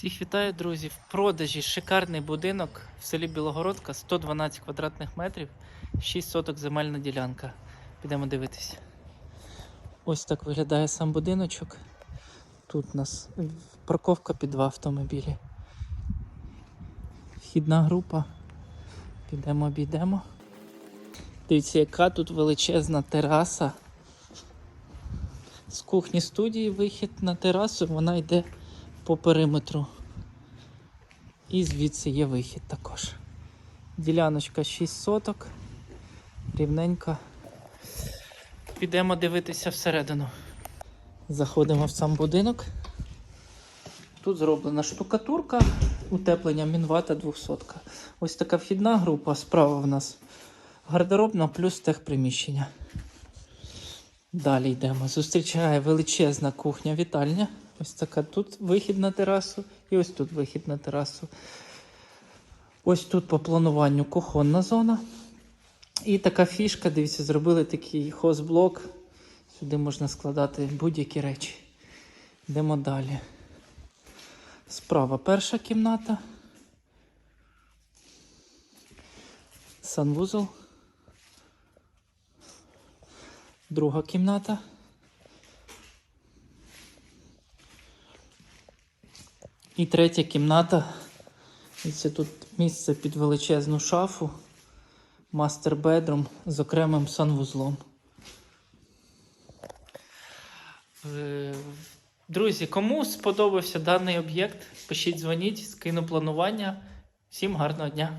Всіх вітаю, друзі! В продажі шикарний будинок в селі Білогородка, 112 квадратних метрів, 6 соток земельна ділянка. Підемо дивитися. Ось так виглядає сам будиночок. Тут у нас парковка під два автомобілі. Вхідна група. Підемо, обійдемо. Дивіться, яка тут величезна тераса. З кухні студії вихід на терасу, вона йде по периметру. І звідси є вихід також. Діляночка 6 соток, рівненька. Підемо дивитися всередину. Заходимо в сам будинок. Тут зроблена штукатурка, утеплення мінвата 200. Ось така вхідна група. Справа в нас гардеробна плюс техприміщення. Далі йдемо. Зустрічає величезна кухня-вітальня. Ось така тут вихід на терасу і ось тут вихід на терасу. Ось тут по плануванню кухонна зона. І така фішка, дивіться, зробили такий хозблок. Сюди можна складати будь-які речі. Йдемо далі. Справа перша кімната. Санвузол. Друга кімната. І третя кімната. І це тут місце під величезну шафу. Мастер бедрум з окремим санвузлом. Е, Друзі, кому сподобався даний об'єкт, пишіть, дзвоніть, скину планування. Всім гарного дня!